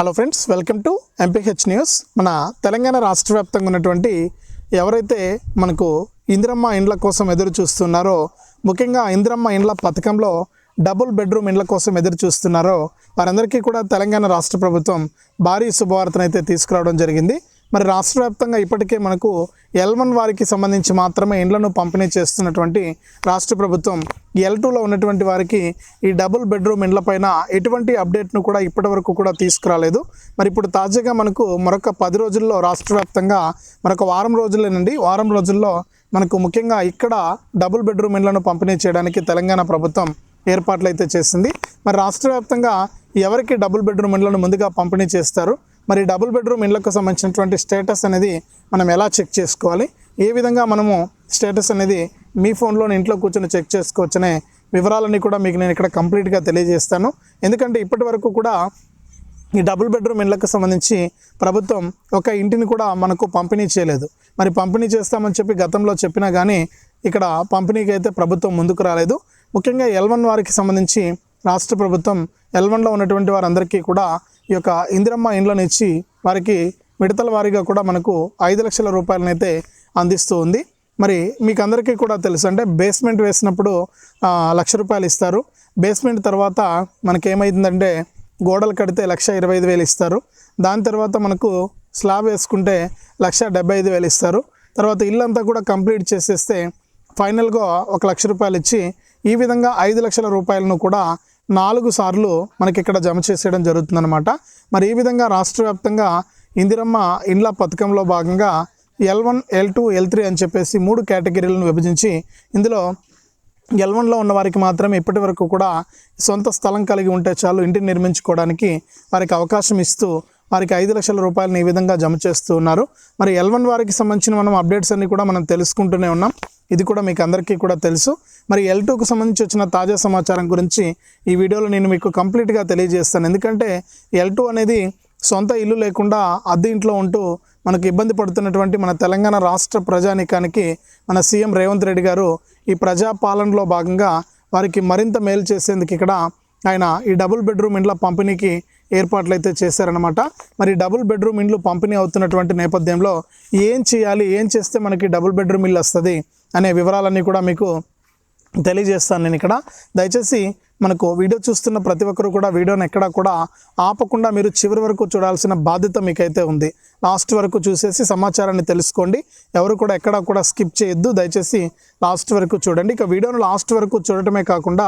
Hello friends welcome to MPH news మన తెలంగాణ రాష్ట్ర వ్యాప్తంగా ఉన్నటువంటి ఎవరైతే మనకు ఇందిరమ్మ ఇండ్ల కోసం ఎదురు చూస్తున్నారో ముఖ్యంగా ఇందిరమ్మ ఇండ్ల పథకంలో డబుల్ బెడ్రూమ్ ఇండ్ల కోసం ఎదురు చూస్తున్నారో వారందరికీ కూడా తెలంగాణ రాష్ట్ర ప్రభుత్వం భారీ శుభవార్తను అయితే తీసుకురావడం జరిగింది. మరి రాష్ట్ర వ్యాప్తంగా ఇప్పటికే మనకు ఎల్ వన్ వారికి సంబంధించి మాత్రమే ఇండ్లను పంపిణీ చేస్తున్నటువంటి రాష్ట్ర ప్రభుత్వం ఎల్ టూలో ఉన్నటువంటి వారికి ఈ డబుల్ బెడ్రూమ్ ఇండ్లపైన ఎటువంటి అప్డేట్ను కూడా ఇప్పటివరకు కూడా తీసుకురాలేదు. మరి ఇప్పుడు తాజాగా మనకు మరొక పది రోజుల్లో రాష్ట్ర వ్యాప్తంగా మరొక వారం రోజులేనండి. వారం రోజుల్లో మనకు ముఖ్యంగా ఇక్కడ డబుల్ బెడ్రూమ్ ఇండ్లను పంపిణీ చేయడానికి తెలంగాణ ప్రభుత్వం ఏర్పాట్లు అయితే చేసింది. మరి రాష్ట్ర వ్యాప్తంగా ఎవరికి డబుల్ బెడ్రూమ్ ఇండ్లను ముందుగా పంపిణీ చేస్తారు? మరి డబుల్ బెడ్రూమ్ ఇండ్లకు సంబంధించినటువంటి స్టేటస్ అనేది మనం ఎలా చెక్ చేసుకోవాలి? ఏ విధంగా మనము స్టేటస్ అనేది మీ ఫోన్లోని ఇంట్లో కూర్చొని చెక్ చేసుకోవచ్చనే వివరాలన్నీ కూడా మీకు నేను ఇక్కడ కంప్లీట్గా తెలియజేస్తాను. ఎందుకంటే ఇప్పటి వరకు కూడా ఈ డబుల్ బెడ్రూమ్ ఇళ్ళకు సంబంధించి ప్రభుత్వం ఒక ఇంటిని కూడా మనకు పంపిణీ చేయలేదు. మరి పంపిణీ చేస్తామని చెప్పి గతంలో చెప్పినా కానీ ఇక్కడ పంపిణీకి అయితే ప్రభుత్వం ముందుకు రాలేదు. ముఖ్యంగా ఎల్వన్ వారికి సంబంధించి రాష్ట్ర ప్రభుత్వం ఎల్వన్లో ఉన్నటువంటి వారందరికీ కూడా ఈ యొక్క ఇందిరమ్మ ఇండ్లను ఇచ్చి వారికి విడతల వారీగా కూడా మనకు ఐదు లక్షల రూపాయలనైతే అందిస్తూ ఉంది. మరి మీకు అందరికీ కూడా తెలుసు అంటే బేస్మెంట్ వేసినప్పుడు లక్ష రూపాయలు ఇస్తారు. బేస్మెంట్ తర్వాత మనకేమైందంటే గోడలు కడితే లక్ష ఇరవై ఐదు వేలు ఇస్తారు. దాని తర్వాత మనకు స్లాబ్ వేసుకుంటే లక్ష డెబ్బై ఐదు వేలు ఇస్తారు. తర్వాత ఇల్లంతా కూడా కంప్లీట్ చేసేస్తే ఫైనల్గా ఒక లక్ష రూపాయలు ఇచ్చి ఈ విధంగా ఐదు లక్షల రూపాయలను కూడా నాలుగు సార్లు మనకి ఇక్కడ జమ చేసేయడం జరుగుతుందన్నమాట. మరి ఈ విధంగా రాష్ట్ర వ్యాప్తంగా ఇందిరమ్మ ఇండ్ల పథకంలో భాగంగా L one L two L three అని చెప్పేసి మూడు కేటగిరీలను విభజించి ఇందులో ఎల్ వన్లో ఉన్న వారికి మాత్రమే ఇప్పటి వరకు కూడా సొంత స్థలం కలిగి ఉంటే చాలు ఇంటిని నిర్మించుకోవడానికి వారికి అవకాశం ఇస్తూ వారికి ఐదు లక్షల రూపాయలను ఈ విధంగా జమ చేస్తూ ఉన్నారు. మరి ఎల్ వన్ వారికి సంబంధించిన మనం అప్డేట్స్ అన్ని కూడా మనం తెలుసుకుంటూనే ఉన్నాం. ఇది కూడా మీకు అందరికీ కూడా తెలుసు. మరి ఎల్ టూకు సంబంధించి వచ్చిన తాజా సమాచారం గురించి ఈ వీడియోలో నేను మీకు కంప్లీట్గా తెలియజేస్తాను. ఎందుకంటే ఎల్ టూ అనేది సొంత ఇల్లు లేకుండా అద్దె ఇంట్లో ఉంటూ మనకు ఇబ్బంది పడుతున్నటువంటి మన తెలంగాణ రాష్ట్ర ప్రజానీకానికి మన సీఎం రేవంత్ రెడ్డి గారు ఈ ప్రజాపాలనలో భాగంగా వారికి మరింత మేలు చేసేందుకు ఇక్కడ ఆయన ఈ డబుల్ బెడ్రూమ్ ఇండ్ల పంపిణీకి ఏర్పాట్లు అయితే చేశారనమాట మరి డబుల్ బెడ్రూమ్ ఇండ్లు పంపిణీ అవుతున్నటువంటి నేపథ్యంలో ఏం చేయాలి ఏం చేస్తే మనకి డబుల్ బెడ్రూమ్ ఇల్లు వస్తుంది అనే వివరాలన్నీ కూడా మీకు తెలియజేస్తాను నేను ఇక్కడ. దయచేసి మనకు వీడియో చూస్తున్న ప్రతి ఒక్కరు కూడా వీడియోని ఎక్కడా కూడా ఆపకుండా మీరు చివరి వరకు చూడాల్సిన బాధ్యత మీకైతే ఉంది. లాస్ట్ వరకు చూసేసి సమాచారాన్ని తెలుసుకోండి. ఎవరు కూడా ఎక్కడా కూడా స్కిప్ చేయొద్దు. దయచేసి లాస్ట్ వరకు చూడండి. ఇక వీడియోను లాస్ట్ వరకు చూడటమే కాకుండా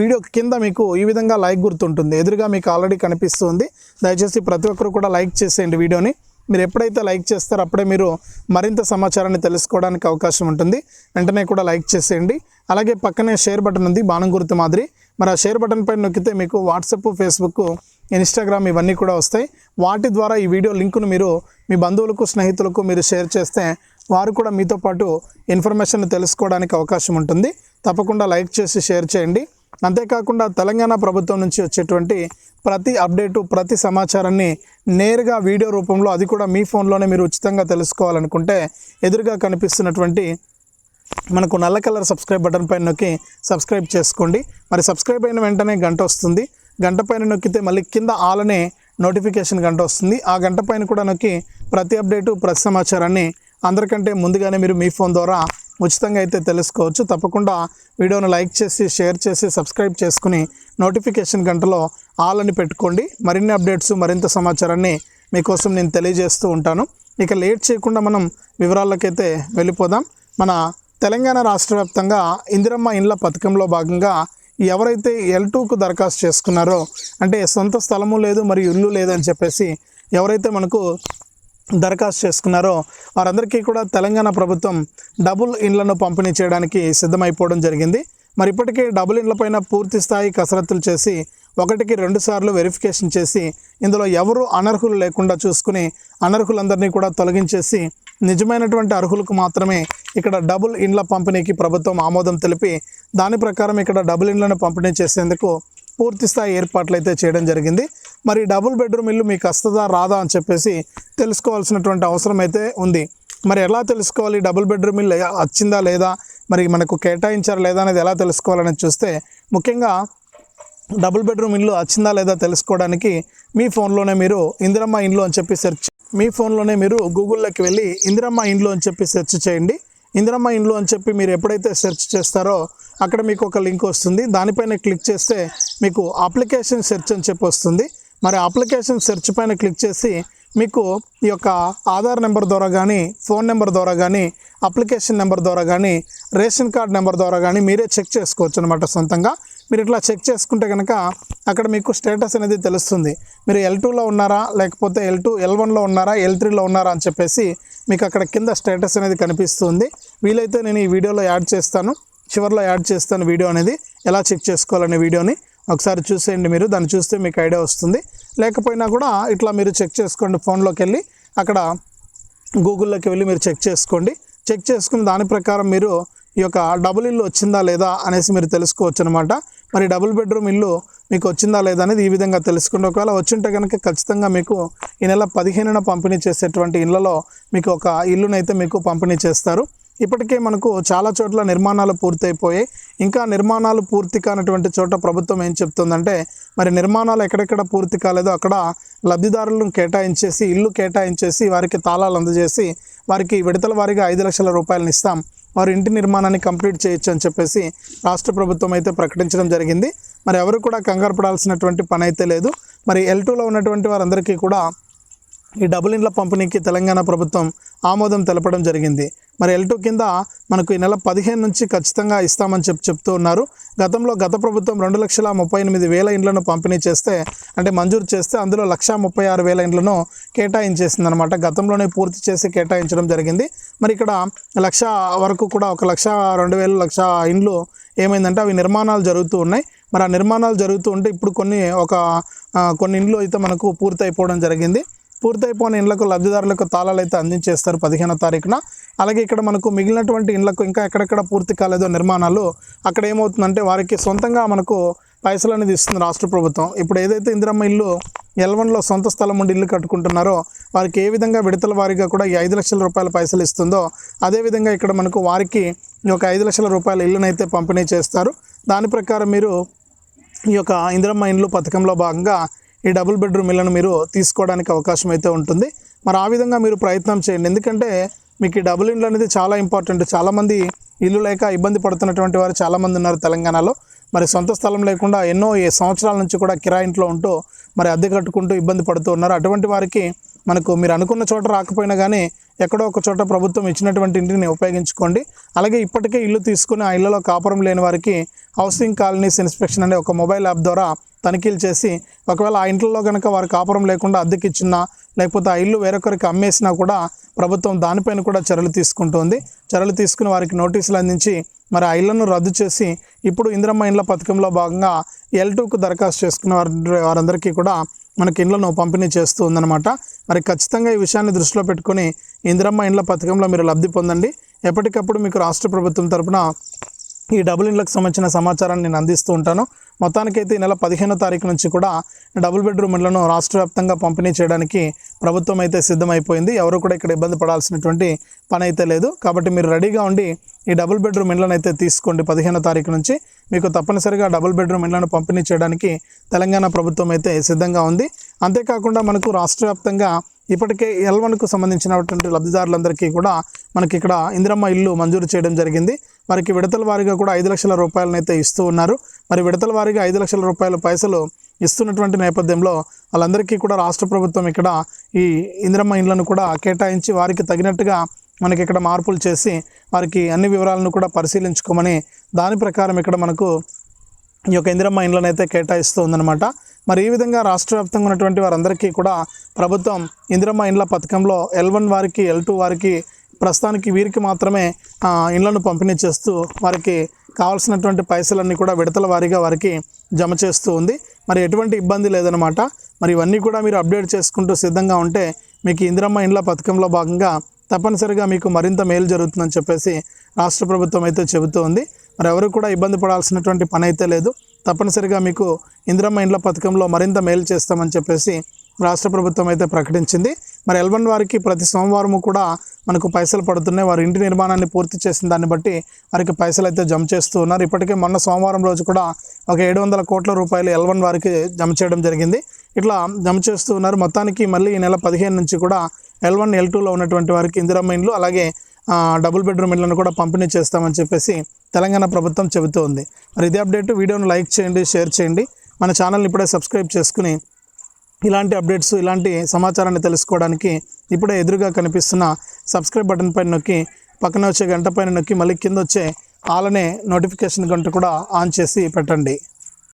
వీడియో కింద మీకు ఈ విధంగా లైక్ గుర్తుంటుంది. ఎదురుగా మీకు ఆల్రెడీ కనిపిస్తుంది. దయచేసి ప్రతి ఒక్కరు కూడా లైక్ చేసేయండి వీడియోని. మీరు ఎప్పుడైతే లైక్ చేస్తారో అప్పుడే మీరు మరింత సమాచారాన్ని తెలుసుకోవడానికి అవకాశం ఉంటుంది. వెంటనే కూడా లైక్ చేసేయండి. అలాగే పక్కనే షేర్ బటన్ ఉంది బాణం గుర్తు మాదిరి. మరి ఆ షేర్ బటన్ పైన నొక్కితే మీకు వాట్సాప్ ఫేస్బుక్ ఇన్స్టాగ్రామ్ ఇవన్నీ కూడా వస్తాయి. వాటి ద్వారా ఈ వీడియో లింకును మీరు మీ బంధువులకు స్నేహితులకు మీరు షేర్ చేస్తే వారు కూడా మీతో పాటు ఇన్ఫర్మేషన్ తెలుసుకోవడానికి అవకాశం ఉంటుంది. తప్పకుండా లైక్ చేసి షేర్ చేయండి. అంతేకాకుండా తెలంగాణ ప్రభుత్వం నుంచి వచ్చేటువంటి ప్రతి అప్డేటు ప్రతి సమాచారాన్ని నేరుగా వీడియో రూపంలో అది కూడా మీ ఫోన్లోనే మీరు ఉచితంగా తెలుసుకోవాలనుకుంటే ఎదురుగా కనిపిస్తున్నటువంటి మనకు నల్ల కలర్ సబ్స్క్రైబ్ బటన్ పైన నొక్కి సబ్స్క్రైబ్ చేసుకోండి. మరి సబ్స్క్రైబ్ అయిన వెంటనే గంట వస్తుంది. గంట పైన నొక్కితే మళ్ళీ కింద ఆలనే నోటిఫికేషన్ గంట వస్తుంది. ఆ గంట పైన కూడా నొక్కి ప్రతి అప్డేటు ప్రతి సమాచారాన్ని అందరికంటే ముందుగానే మీరు మీ ఫోన్ ద్వారా ఉచితంగా అయితే తెలుసుకోవచ్చు. తప్పకుండా వీడియోను లైక్ చేసి షేర్ చేసి సబ్స్క్రైబ్ చేసుకుని నోటిఫికేషన్ గంటలో ఆల్ అని పెట్టుకోండి. మరిన్ని అప్డేట్స్ మరింత సమాచారాన్ని మీకోసం నేను తెలియజేస్తూ ఉంటాను. ఇక లేట్ చేయకుండా మనం వివరాలకైతే వెళ్ళిపోదాం. మన తెలంగాణ రాష్ట్ర వ్యాప్తంగా ఇందిరమ్మ ఇండ్ల పథకంలో భాగంగా ఎవరైతే ఎల్ టూకు దరఖాస్తు చేసుకున్నారో అంటే సొంత స్థలము లేదు మరియు ఇల్లు లేదని చెప్పేసి ఎవరైతే మనకు దరఖాస్తు చేసుకున్నారో వారందరికీ కూడా తెలంగాణ ప్రభుత్వం డబుల్ ఇండ్లను పంపిణీ చేయడానికి సిద్ధమైపోవడం జరిగింది. మరి ఇప్పటికే డబుల్ ఇండ్లపైన పూర్తి స్థాయి కసరత్తులు చేసి ఒకటికి రెండు సార్లు వెరిఫికేషన్ చేసి ఇందులో ఎవరు అనర్హులు లేకుండా చూసుకుని అనర్హులందరినీ కూడా తొలగించేసి నిజమైనటువంటి అర్హులకు మాత్రమే ఇక్కడ డబుల్ ఇండ్ల పంపిణీకి ప్రభుత్వం ఆమోదం తెలిపి దాని ప్రకారం ఇక్కడ డబుల్ ఇండ్లను పంపిణీ చేసేందుకు పూర్తి స్థాయి ఏర్పాట్లు అయితే చేయడం జరిగింది. మరి డబుల్ బెడ్రూమ్ ఇల్లు మీకు వస్తుందా రాదా అని చెప్పేసి తెలుసుకోవాల్సినటువంటి అవసరం అయితే ఉంది. మరి ఎలా తెలుసుకోవాలి? డబుల్ బెడ్రూమ్ ఇల్లు వచ్చిందా లేదా? మరి మనకు కేటాయించారా లేదా అనేది ఎలా తెలుసుకోవాలని చూస్తే ముఖ్యంగా డబుల్ బెడ్రూమ్ ఇల్లు వచ్చిందా లేదా తెలుసుకోవడానికి మీ ఫోన్లోనే మీరు ఇందిరమ్మ ఇండ్లు అని చెప్పి సెర్చ్ మీ ఫోన్లోనే మీరు గూగుల్లోకి వెళ్ళి ఇందిరమ్మ ఇండ్లు అని చెప్పి సెర్చ్ చేయండి. ఇందిరమ్మ ఇండ్లు అని చెప్పి మీరు ఎప్పుడైతే సెర్చ్ చేస్తారో అక్కడ మీకు ఒక లింక్ వస్తుంది. దానిపైన క్లిక్ చేస్తే మీకు అప్లికేషన్ సెర్చ్ అని చెప్పి వస్తుంది. మరి అప్లికేషన్ సెర్చ్ పైన క్లిక్ చేసి మీకు ఈ యొక్క ఆధార్ నెంబర్ ద్వారా కానీ ఫోన్ నెంబర్ ద్వారా కానీ అప్లికేషన్ నెంబర్ ద్వారా కానీ రేషన్ కార్డ్ నెంబర్ ద్వారా కానీ మీరే చెక్ చేసుకోవచ్చు అనమాట సొంతంగా. మీరు ఇట్లా చెక్ చేసుకుంటే కనుక అక్కడ మీకు స్టేటస్ అనేది తెలుస్తుంది. మీరు ఎల్ టూలో ఉన్నారా లేకపోతే ఎల్ టూ ఎల్ వన్లో ఉన్నారా ఎల్ త్రీలో ఉన్నారా అని చెప్పేసి మీకు అక్కడ కింద స్టేటస్ అనేది కనిపిస్తుంది. వీలైతే నేను ఈ వీడియోలో యాడ్ చేస్తాను. చివరిలో యాడ్ చేస్తాను వీడియో అనేది. ఎలా చెక్ చేసుకోవాలనే వీడియోని. ఒకసారి చూసేయండి మీరు. దాన్ని చూస్తే మీకు ఐడియా వస్తుంది. లేకపోయినా కూడా ఇట్లా మీరు చెక్ చేసుకోండి ఫోన్లోకి వెళ్ళి. అక్కడ గూగుల్లోకి వెళ్ళి మీరు చెక్ చేసుకోండి. చెక్ చేసుకుని దాని ప్రకారం మీరు ఈ యొక్క డబుల్ ఇల్లు వచ్చిందా లేదా అనేసి మీరు తెలుసుకోవచ్చు అనమాట మరి డబుల్ బెడ్రూమ్ ఇల్లు మీకు వచ్చిందా లేదా అనేది ఈ విధంగా తెలుసుకోండి ఒకవేళ వచ్చింటే కనుక ఖచ్చితంగా మీకు ఈ నెల పదిహేనున పంపిణీ చేసేటువంటి ఇళ్ళలో మీకు ఒక ఇల్లునైతే మీకు పంపిణీ చేస్తారు. ఇప్పటికే మనకు చాలా చోట్ల నిర్మాణాలు పూర్తయిపోయాయి. ఇంకా నిర్మాణాలు పూర్తి కానటువంటి చోట ప్రభుత్వం ఏం చెప్తుందంటే మరి నిర్మాణాలు ఎక్కడెక్కడ పూర్తి కాలేదో అక్కడ లబ్ధిదారులను కేటాయించేసి ఇల్లు కేటాయించేసి వారికి తాళాలు అందజేసి వారికి విడతల వారిగా ఐదు లక్షల రూపాయలను ఇస్తాం. వారు ఇంటి నిర్మాణాన్ని కంప్లీట్ చేయొచ్చు అని చెప్పేసి రాష్ట్ర ప్రభుత్వం అయితే ప్రకటించడం జరిగింది. మరి ఎవరు కూడా కంగారు పడాల్సినటువంటి పని అయితే లేదు. మరి ఎల్ టూలో ఉన్నటువంటి వారందరికీ కూడా ఈ డబుల్ ఇండ్ల పంపిణీకి తెలంగాణ ప్రభుత్వం ఆమోదం తెలపడం జరిగింది. మరి ఎల్ టూ కింద మనకు ఈ నెల పదిహేను నుంచి ఖచ్చితంగా ఇస్తామని చెప్పి చెప్తూ ఉన్నారు. గతంలో గత ప్రభుత్వం రెండు లక్షల ముప్పై ఎనిమిది వేల ఇండ్లను పంపిణీ చేస్తే అంటే మంజూరు చేస్తే అందులో లక్ష ముప్పై ఆరు వేల ఇండ్లను కేటాయించేసింది అనమాట గతంలోనే పూర్తి చేసి కేటాయించడం జరిగింది. మరి ఇక్కడ లక్ష వరకు కూడా ఒక లక్ష రెండు వేల లక్ష ఇండ్లు ఏమైందంటే అవి నిర్మాణాలు జరుగుతూ ఉన్నాయి. మరి ఆ నిర్మాణాలు జరుగుతూ ఉంటే ఇప్పుడు కొన్ని ఒక కొన్ని ఇండ్లు అయితే మనకు పూర్తి అయిపోవడం జరిగింది. పూర్తయిపోయిన ఇండ్లకు లబ్ధిదారులకు తాళాలు అయితే అందించేస్తారు పదిహేనో తారీఖున. అలాగే ఇక్కడ మనకు మిగిలినటువంటి ఇండ్లకు ఇంకా ఎక్కడెక్కడ పూర్తి కాలేదో నిర్మాణాలు అక్కడ ఏమవుతుందంటే వారికి సొంతంగా మనకు పైసలు అనేది ఇస్తుంది రాష్ట్ర ప్రభుత్వం. ఇప్పుడు ఏదైతే ఇందిరమ్మ ఇల్లు ఎల్వన్లో సొంత స్థలం ఉండి ఇల్లు కట్టుకుంటున్నారో వారికి ఏ విధంగా విడతల వారీగా కూడా ఈ ఐదు లక్షల రూపాయల పైసలు ఇస్తుందో అదేవిధంగా ఇక్కడ మనకు వారికి ఈ యొక్క ఐదు లక్షల రూపాయల ఇల్లునైతే పంపిణీ చేస్తారు. దాని ప్రకారం మీరు ఈ యొక్క ఇందిరమ్మ ఇండ్లు పథకంలో భాగంగా ఈ డబుల్ బెడ్రూమ్ ఇళ్ళను మీరు తీసుకోవడానికి అవకాశం అయితే ఉంటుంది. మరి ఆ విధంగా మీరు ప్రయత్నం చేయండి. ఎందుకంటే మీకు ఈ డబుల్ ఇండ్లు అనేది చాలా ఇంపార్టెంట్. చాలామంది ఇల్లు లేక ఇబ్బంది పడుతున్నటువంటి వారు చాలామంది ఉన్నారు తెలంగాణలో. మరి సొంత స్థలం లేకుండా ఎన్నో ఏ సంవత్సరాల నుంచి కూడా కిరాయింట్లో ఉంటూ మరి అద్దె కట్టుకుంటూ ఇబ్బంది పడుతూ ఉన్నారు. అటువంటి వారికి మనకు మీరు అనుకున్న చోట రాకపోయినా కానీ ఎక్కడో ఒక చోట ప్రభుత్వం ఇచ్చినటువంటి ఇంటిని ఉపయోగించుకోండి. అలాగే ఇప్పటికే ఇల్లు తీసుకుని ఆ ఇళ్ళలో కాపురం లేని వారికి హౌసింగ్ కాలనీస్ ఇన్స్పెక్షన్ అనే ఒక మొబైల్ యాప్ ద్వారా తనిఖీలు చేసి ఒకవేళ ఆ ఇంట్లో కనుక వారు కాపురం లేకుండా అద్దెకి ఇచ్చినా లేకపోతే ఆ ఇల్లు వేరొకరికి అమ్మేసినా కూడా ప్రభుత్వం దానిపైన కూడా చర్యలు తీసుకుంటుంది. చర్యలు తీసుకుని వారికి నోటీసులు అందించి మరి ఆ ఇళ్ళను రద్దు చేసి ఇప్పుడు ఇందిరమ్మ ఇండ్ల పథకంలో భాగంగా ఎల్ టూకు దరఖాస్తు చేసుకున్న వారి వారందరికీ కూడా మనకి ఇండ్లను పంపిణీ చేస్తూ ఉందన్నమాట. మరి ఖచ్చితంగా ఈ విషయాన్ని దృష్టిలో పెట్టుకొని ఇందిరమ్మ ఇండ్ల పథకంలో మీరు లబ్ధి పొందండి. ఎప్పటికప్పుడు మీకు రాష్ట్ర ప్రభుత్వం తరఫున ఈ డబుల్ ఇండ్లకు సంబంధించిన సమాచారాన్ని నేను అందిస్తూ ఉంటాను. మొత్తానికైతే ఈ నెల పదిహేనో తారీఖు నుంచి కూడా డబుల్ బెడ్రూమ్ ఇళ్ళను రాష్ట్ర వ్యాప్తంగా పంపిణీ చేయడానికి ప్రభుత్వం అయితే సిద్ధమైపోయింది. ఎవరు కూడా ఇక్కడ ఇబ్బంది పడాల్సినటువంటి పని అయితే లేదు. కాబట్టి మీరు రెడీగా ఉండి ఈ డబుల్ బెడ్రూమ్ ఇళ్ళను అయితే తీసుకోండి పదిహేనో తారీఖు నుంచి. మీకు తప్పనిసరిగా డబుల్ బెడ్రూమ్ ఇళ్ళను పంపిణీ చేయడానికి తెలంగాణ ప్రభుత్వం అయితే సిద్ధంగా ఉంది. అంతేకాకుండా మనకు రాష్ట్ర వ్యాప్తంగా ఇప్పటికే ఎల్ వన్కు సంబంధించినటువంటి లబ్ధిదారులందరికీ కూడా మనకి ఇక్కడ ఇందిరమ్మ ఇల్లు మంజూరు చేయడం జరిగింది. వారికి విడతల వారీగా కూడా ఐదు లక్షల రూపాయలను అయితే ఇస్తూ ఉన్నారు. మరి విడతల వారీగా ఐదు లక్షల రూపాయల పైసలు ఇస్తున్నటువంటి నేపథ్యంలో వాళ్ళందరికీ కూడా రాష్ట్ర ప్రభుత్వం ఇక్కడ ఈ ఇందిరమ్మ ఇండ్లను కూడా కేటాయించి వారికి తగినట్టుగా మనకి ఇక్కడ మార్పులు చేసి వారికి అన్ని వివరాలను కూడా పరిశీలించుకోమని దాని ప్రకారం ఇక్కడ మనకు ఈ యొక్క ఇందిరమ్మ ఇండ్లను అయితే కేటాయిస్తూ ఉందన్నమాట. మరి ఈ విధంగా రాష్ట్ర వ్యాప్తంగా ఉన్నటువంటి వారందరికీ కూడా ప్రభుత్వం ఇందిరమ్మ ఇండ్ల పథకంలో ఎల్ వన్ వారికి ఎల్ టూ వారికి ప్రస్తుతానికి వీరికి మాత్రమే ఇండ్లను పంపిణీ చేస్తూ వారికి కావాల్సినటువంటి పైసలన్నీ కూడా విడతల వారీగా వారికి జమ చేస్తూ ఉంది. మరి ఎటువంటి ఇబ్బంది లేదనమాట మరి ఇవన్నీ కూడా మీరు అప్డేట్ చేసుకుంటూ సిద్ధంగా ఉంటే మీకు ఇందిరమ్మ ఇండ్ల పథకంలో భాగంగా తప్పనిసరిగా మీకు మరింత మేలు జరుగుతుందని చెప్పేసి రాష్ట్ర ప్రభుత్వం అయితే చెబుతూ ఉంది. మరి ఎవరు కూడా ఇబ్బంది పడాల్సినటువంటి పని అయితే లేదు. తప్పనిసరిగా మీకు ఇందిరమ్మ ఇండ్ల పథకంలో మరింత మేలు చేస్తామని చెప్పేసి రాష్ట్ర ప్రభుత్వం అయితే ప్రకటించింది. మరి ఎల్వన్ వారికి ప్రతి సోమవారము కూడా మనకు పైసలు పడుతున్నాయి. వారి ఇంటి నిర్మాణాన్ని పూర్తి చేసిన దాన్ని బట్టి వారికి పైసలు అయితే జమ చేస్తూ ఉన్నారు. ఇప్పటికే మొన్న సోమవారం రోజు కూడా ఒక ఏడు వందల కోట్ల రూపాయలు ఎల్వన్ వారికి జమ చేయడం జరిగింది. ఇట్లా జమ చేస్తూ ఉన్నారు. మొత్తానికి మళ్ళీ ఈ నెల పదిహేను నుంచి కూడా ఎల్ వన్ ఎల్ టూలో ఉన్నటువంటి వారికి ఇందిరా మైన్లు అలాగే డబుల్ బెడ్రూమ్ ఇళ్ళను కూడా పంపిణీ చేస్తామని చెప్పేసి తెలంగాణ ప్రభుత్వం చెబుతూ ఉంది. మరి ఇదే అప్డేట్. వీడియోను లైక్ చేయండి షేర్ చేయండి. మన ఛానల్ని ఇప్పుడే సబ్స్క్రైబ్ చేసుకుని ఇలాంటి అప్డేట్స్ ఇలాంటి సమాచారాన్ని తెలుసుకోవడానికి ఇప్పుడే ఎదురుగా కనిపిస్తున్న సబ్స్క్రైబ్ బటన్ పైన నొక్కి పక్కన వచ్చే గంట పైన నొక్కి మళ్ళీ కింద వచ్చే ఆలనే నోటిఫికేషన్ గంట కూడా ఆన్ చేసి పెట్టండి.